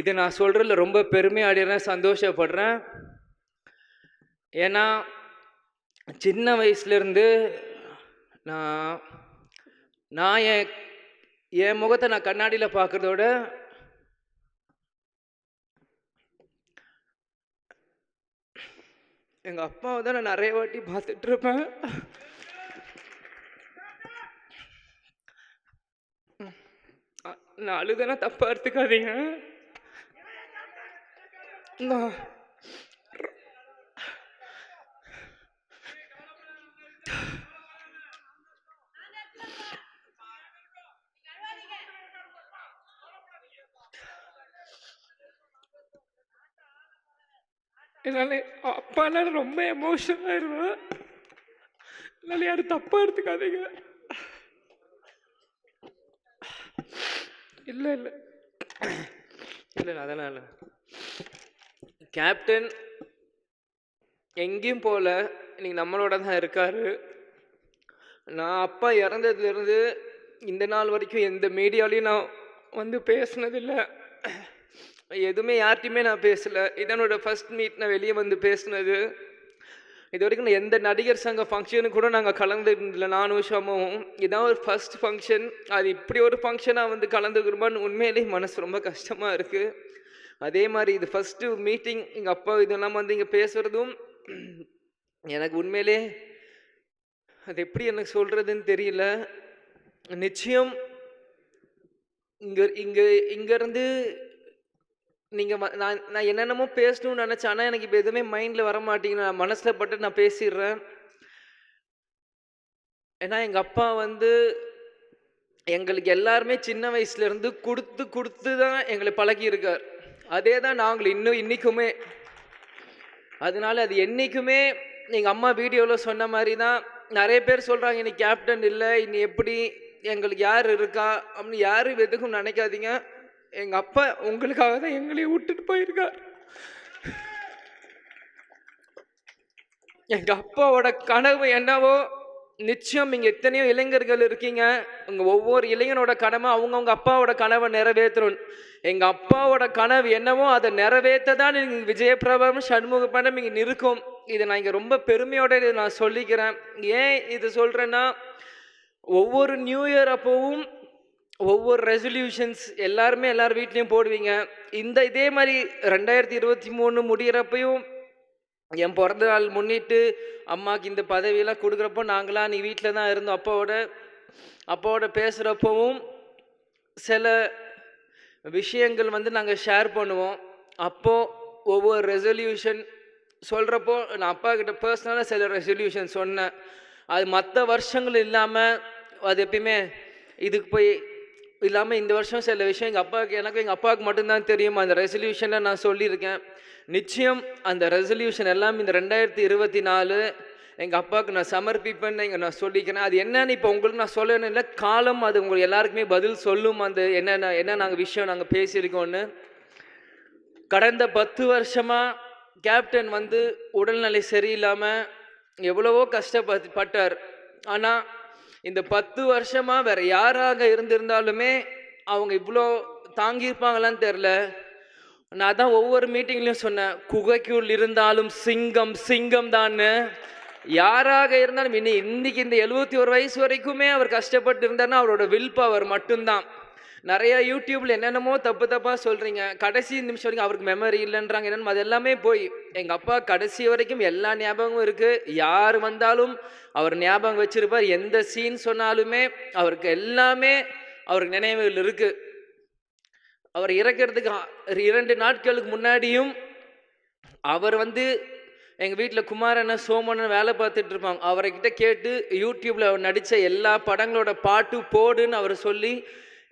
இது நான் சொல்கிறதுல ரொம்ப பெருமையாடுறேன் சந்தோஷப்படுறேன். ஏன்னா சின்ன வயசுலேருந்து நான் நான் என் என் முகத்தை நான் கண்ணாடியில் பார்க்குறதோட எங்கள் அப்பாவை தான் நான் நிறைய வாட்டி பார்த்துட்ருப்பேன். நான் அழுதுனா தப்பா எடுத்துக்காதீங்க. என்னால் அப்பானால ரொம்ப எமோஷனலாக ஆயிடுவேன் என்னால் யாரும் தப்பாக எடுத்துக்காதீங்க. இல்லை இல்லை. இல்லை இல்லை அதெல்லாம் இல்லை. கேப்டன் எங்கேயும் போகல. இன்னைக்கு நம்மளோட தான் இருக்கார். நான் அப்பா இறந்ததுலேருந்து இந்த நாள் வரைக்கும் எந்த மீடியாலையும் நான் வந்து பேசுனதில்லை. எதுவுமே யார்கிட்டையுமே நான் பேசலை. இதனோட ஃபர்ஸ்ட் மீட் நான் வெளியே வந்து பேசினது. இது வரைக்கும் நான் எந்த நடிகர் சங்க ஃபங்க்ஷனுக்கு கூட நாங்கள் கலந்துருந்தில்ல நானும் ஷமும். இதான் ஒரு ஃபர்ஸ்ட் ஃபங்க்ஷன் அது இப்படி ஒரு ஃபங்க்ஷனாக வந்து கலந்துக்கிறோமான்னு உண்மையிலேயே மனசு ரொம்ப கஷ்டமாக இருக்குது அதே மாதிரி இது ஃபஸ்ட்டு மீட்டிங் எங்கள் அப்பா இதெல்லாம் வந்து இங்கே பேசுகிறதும் எனக்கு உண்மையிலே அது எப்படி எனக்கு சொல்கிறதுன்னு தெரியல. நிச்சயம் இங்கே இங்கே இங்கேருந்து நீங்கள் நான் நான் என்னென்னமோ பேசணும்னு நினச்சேன். ஆனால் எனக்கு இப்போ எதுவுமே மைண்டில் வர மாட்டேங்குது நான் மனசில் பட்டு நான் பேசிடுறேன். ஏன்னா எங்கள் அப்பா வந்து எங்களுக்கு எல்லாருமே சின்ன வயசுலேருந்து கொடுத்து கொடுத்து தான் எங்களை பழகியிருக்கார். அதே தான் நாங்கள் இன்னும் இன்றைக்குமே அதனால அது என்றைக்குமே எங்கள் அம்மா வீடியோவில் சொன்ன மாதிரி தான் நிறைய பேர் சொல்கிறாங்க இனி கேப்டன் இல்லை இனி எப்படி எங்களுக்கு யார் இருக்கா? அப்படின்னு யாரும் எதுக்கும் நினைக்காதீங்க. எங்கள் அப்பா உங்களுக்காக தான் எங்களையும் விட்டுட்டு போயிருக்கார். எங்கள் அப்பாவோட கனவு என்னவோ நிச்சயம் இங்கே எத்தனையோ இளைஞர்கள் இருக்கீங்க. உங்கள் ஒவ்வொரு இளைஞனோட கனவை அவங்கவுங்க அப்பாவோட கனவை நிறைவேற்றணும். எங்கள் அப்பாவோட கனவு என்னவோ அதை நிறைவேற்ற தான் நீங்கள் விஜயபிரபம் சண்முக படம் இங்கே நிற்கும் இதை நான் இங்கே ரொம்ப பெருமையோட இதை நான் சொல்லிக்கிறேன். ஏன் இது சொல்கிறேன்னா ஒவ்வொரு நியூ இயர் அப்போவும் ஒவ்வொரு ரெசல்யூஷன்ஸ் எல்லாருமே எல்லார் வீட்லேயும் போடுவீங்க. இந்த இதே மாதிரி ரெண்டாயிரத்தி இருபத்தி மூணு முடியிறப்பையும் என் பிறந்த நாள் முன்னிட்டு அம்மாவுக்கு இந்த பதவியெல்லாம் கொடுக்குறப்போ நாங்களாம் நீ வீட்டில் தான் இருந்தோம். அப்பாவோட அப்பாவோட பேசுகிறப்பவும் சில விஷயங்கள் வந்து நாங்கள் ஷேர் பண்ணுவோம். அப்போது ஒவ்வொரு ரெசல்யூஷன் சொல்கிறப்போ நான் அப்பா கிட்ட பர்சனலாக சில ரெசல்யூஷன் சொன்னேன். அது மற்ற வருஷங்கள் இல்லாமல் அது எப்பயுமே இதுக்கு போய் இல்லாமல் இந்த வருஷம் சில விஷயம் எங்கள் அப்பாவுக்கு எனக்கு எங்கள் அப்பாவுக்கு மட்டும்தான் தெரியும். அந்த ரெசல்யூஷனில் நான் சொல்லியிருக்கேன். நிச்சயம் அந்த ரெசல்யூஷன் எல்லாம் இந்த ரெண்டாயிரத்தி இருபத்தி நாலு எங்கள் அப்பாவுக்கு நான் சமர்ப்பிப்பேன்னு இங்கே நான் சொல்லிக்கிறேன். அது என்னன்னு இப்போ உங்களுக்கு நான் சொல்லணும் இல்லை காலம் அது உங்களுக்கு எல்லாருக்குமே பதில் சொல்லும். அந்த என்னென்ன என்ன நாங்கள் விஷயம் நாங்கள் பேசியிருக்கோன்னு கடந்த பத்து வருஷமாக கேப்டன் வந்து உடல்நிலை சரியில்லாமல் எவ்வளவோ கஷ்டப்பட்டு பட்டார். ஆனால் இந்த பத்து வருஷமாக வேற யாராக இருந்திருந்தாலுமே அவங்க இவ்வளோ தாங்கியிருப்பாங்களான்னு தெரில நான் தான் ஒவ்வொரு மீட்டிங்லையும் சொன்னேன் குகைக்குள் இருந்தாலும் சிங்கம் சிங்கம் தான்னு யாராக இருந்தாலும் இன்னி இன்னைக்கு இந்த எழுபத்தி ஒரு வயசு வரைக்குமே அவர் கஷ்டப்பட்டு இருந்தாருன்னா அவரோட வில் பவர் மட்டும்தான். நிறைய யூடியூப்ல என்னென்னமோ தப்பு தப்பாக சொல்கிறீங்க கடைசி நிமிஷம் வரைக்கும் அவருக்கு மெமரி இல்லைன்றாங்க. என்னென்னு அது எல்லாமே போய் எங்கள் அப்பா கடைசி வரைக்கும் எல்லா ஞாபகமும் இருக்குது யார் வந்தாலும் அவர் ஞாபகம் வச்சிருப்பார். எந்த சீன் சொன்னாலுமே அவருக்கு எல்லாமே அவருக்கு நினைவுகள் இருக்குது அவர் இறக்கிறதுக்கு இரண்டு நாட்களுக்கு முன்னாடியும் அவர் வந்து எங்கள் வீட்டில் குமாரண்ண சோமண்ணன் வேலை பார்த்துட்டு இருப்பாங்க. அவர்கிட்ட கேட்டு யூடியூப்பில் அவர் நடித்த எல்லா படங்களோட பாட்டு போடுன்னு அவர் சொல்லி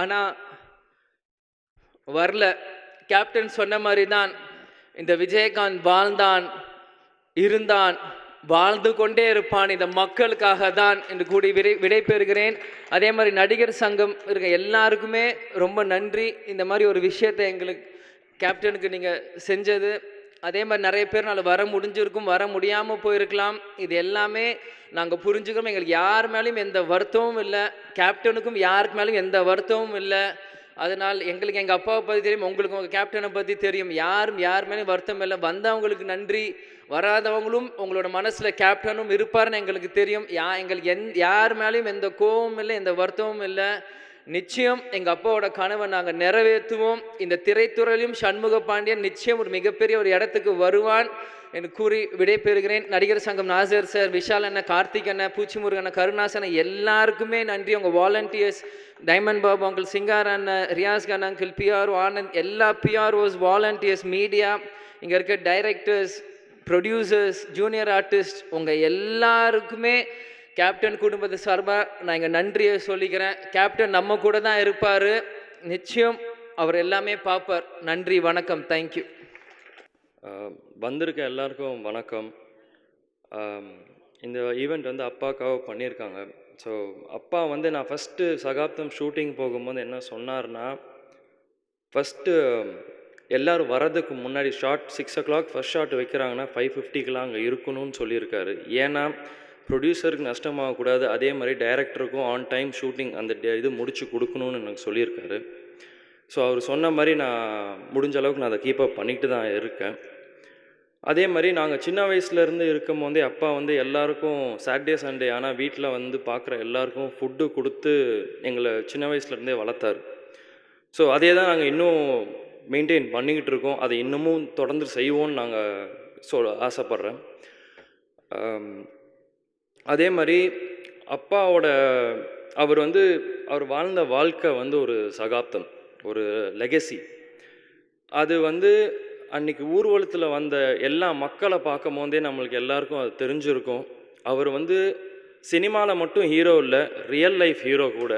ஆனால் வரல. கேப்டன் சொன்ன மாதிரி தான் இந்த விஜயகாந்த் வாழ்ந்தான் இருந்தான் வாழ்ந்து கொண்டே இருப்பான் இந்த மக்களுக்காக தான் என்று கூடி விடை விடைபெறுகிறேன். அதே மாதிரி நடிகர் சங்கம் இருக்க எல்லாருக்குமே ரொம்ப நன்றி. இந்த மாதிரி ஒரு விஷயத்தை எங்களுக்கு கேப்டனுக்கு நீங்கள் செஞ்சது அதே மாதிரி நிறைய பேர் நாள் வர முடிஞ்சிருக்கும் வர முடியாமல் போயிருக்கலாம். இது எல்லாமே நாங்கள் புரிஞ்சுக்கிறோம். எங்களுக்கு யார் மேலேயும் எந்த வருத்தமும் இல்லை. கேப்டனுக்கும் யாருக்கு மேலேயும் எந்த வருத்தமும் இல்லை. அதனால் எங்களுக்கு எங்கள் அப்பாவை பற்றி தெரியும் உங்களுக்கு உங்கள் கேப்டனை பற்றி தெரியும். யாரும் யார் மேலேயும் வருத்தம் இல்லை. வந்தவங்களுக்கு நன்றி. வராதவங்களும் உங்களோட மனசில் கேப்டனும் இருப்பார்னு எங்களுக்கு தெரியும். யா எங்களுக்கு எந் யார் மேலேயும் எந்த கோவமும் இல்லை எந்த வருத்தமும் இல்லை. நிச்சயம் எங்கள் அப்பாவோட கனவை நாங்கள் நிறைவேற்றுவோம். இந்த திரைத்துறையிலும் சண்முக பாண்டியன் நிச்சயம் ஒரு மிகப்பெரிய ஒரு இடத்துக்கு வருவான் என்று கூறி விடைபெறுகிறேன். நடிகர் சங்கம் நாசர் சார் விஷால் அண்ணன் கார்த்திக் அண்ணன் பூச்சிமுருகன் அண்ணன் கருணாசன் எல்லாருக்குமே நன்றி. உங்கள் volunteers diamond Babu uncle Singar அண்ணன் ரியாஸ் கன் அங்கிள் பிஆர்ஓ ஆனந்த் எல்லா பிஆர்ஓஸ் வாலண்டியர்ஸ் மீடியா இங்கே இருக்க டைரக்டர்ஸ் ப்ரொடியூசர்ஸ் ஜூனியர் ஆர்டிஸ்ட் உங்கள் எல்லாருக்குமே கேப்டன் குடும்பத்து சார்பாக நான் இங்கே நன்றியை சொல்லிக்கிறேன். கேப்டன் நம்ம கூட தான் இருப்பார். நிச்சயம் அவர் எல்லாமே பார்ப்பார். நன்றி வணக்கம். தேங்க்யூ வந்திருக்க எல்லாருக்கும் வணக்கம். இந்த ஈவெண்ட் வந்து அப்பாக்காக பண்ணியிருக்காங்க. ஸோ அப்பா வந்து நான் ஃபஸ்ட்டு சகாப்தம் ஷூட்டிங் போகும்போது என்ன சொன்னார்னா ஃபஸ்ட்டு எல்லோரும் வரதுக்கு முன்னாடி short six o'clock first shot வைக்கிறாங்கன்னா five ஃபிஃப்டிக்கெலாம் அங்கே இருக்கணும்னு சொல்லியிருக்காரு. ஏன்னா ப்ரொடியூசருக்கு நஷ்டமாகக்கூடாது. அதே மாதிரி டைரக்டருக்கும் ஆன் டைம் ஷூட்டிங் அந்த டே- இது முடிச்சு கொடுக்கணும்னு எனக்கு சொல்லியிருக்காரு. ஸோ அவர் சொன்ன மாதிரி நான் முடிஞ்ச அளவுக்கு நான் அதை கீப்பப் பண்ணிட்டு தான் இருக்கேன். அதே மாதிரி நாங்கள் சின்ன வயசுலேருந்து இருக்கும் போதே அப்பா வந்து எல்லாருக்கும் சாட்டர்டே சண்டே ஆனால் வீட்டில் வந்து பார்க்குற எல்லாருக்கும் ஃபுட்டு கொடுத்து எங்களை சின்ன வயசுலேருந்தே வளர்த்தாரு. ஸோ அதே தான் நாங்கள் இன்னும் மெயின்டைன் பண்ணிக்கிட்டு இருக்கோம். அதை இன்னமும் தொடர்ந்து செய்வோன்னு நாங்கள் சொல் ஆசைப்பட்றேன். அதே மாதிரி அப்பாவோட அவர் வந்து அவர் வாழ்ந்த வாழ்க்கை வந்து ஒரு சகாப்தம் ஒரு லெகசி அது வந்து அன்னைக்கு ஊர்வலத்தில் வந்த எல்லா மக்களை பார்க்கும் போதே நம்மளுக்கு எல்லாருக்கும் அது தெரிஞ்சிருக்கும். அவர் வந்து சினிமாவில் மட்டும் ஹீரோ இல்லை ரியல் லைஃப் ஹீரோ கூட.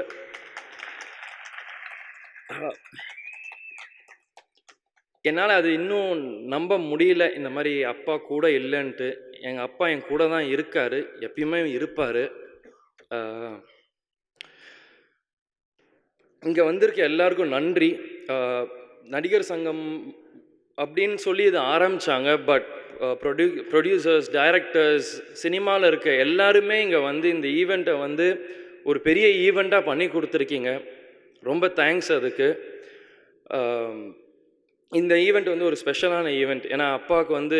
என்னால் அது இன்னும் நம்ப முடியல. இந்த மாதிரி அப்பா கூட இல்லைன்ட்டு. எங்கள் அப்பா என் கூட தான் இருக்கார். எப்பயுமே இருப்பார். இங்கே வந்திருக்க எல்லாருக்கும் நன்றி. நடிகர் சங்கம் அப்படின்னு சொல்லி இது ஆரம்பித்தாங்க பட் ப்ரொடியூ ப்ரொடியூசர்ஸ் டைரக்டர்ஸ் சினிமாவில் இருக்க எல்லாருமே இங்கே வந்து இந்த ஈவெண்ட்டை வந்து ஒரு பெரிய ஈவெண்ட்டாக பண்ணி கொடுத்துருக்கீங்க. ரொம்ப தேங்க்ஸ் அதுக்கு. இந்த ஈவெண்ட் வந்து ஒரு ஸ்பெஷலான ஈவெண்ட். ஏன்னா அப்பாவுக்கு வந்து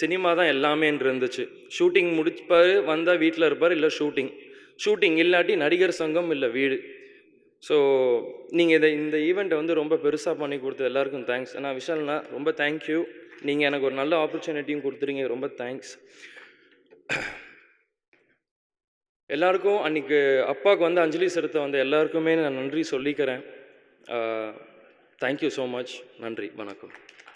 சினிமா தான் எல்லாமேன்னு இருந்துச்சு. ஷூட்டிங் முடிப்பார் வந்தால் வீட்டில் இருப்பார் இல்லை ஷூட்டிங். ஷூட்டிங் இல்லாட்டி நடிகர் சங்கம் இல்லை வீடு. ஸோ நீங்கள் இதை இந்த ஈவெண்ட்டை வந்து ரொம்ப பெருசாக பண்ணி கொடுத்தது எல்லாருக்கும் தேங்க்ஸ் நான் விஷால்னா ரொம்ப தேங்க்யூ நீங்கள் எனக்கு ஒரு நல்ல ஆப்பர்ச்சுனிட்டியும் கொடுத்துருங்க ரொம்ப தேங்க்ஸ் எல்லாருக்கும் அன்றைக்கி அப்பாவுக்கு வந்து அஞ்சலி செலுத்த வந்த எல்லாருக்குமே நான் நன்றி சொல்லிக்கிறேன். தேங்க்யூ ஸோ மச் நன்றி. வணக்கம்.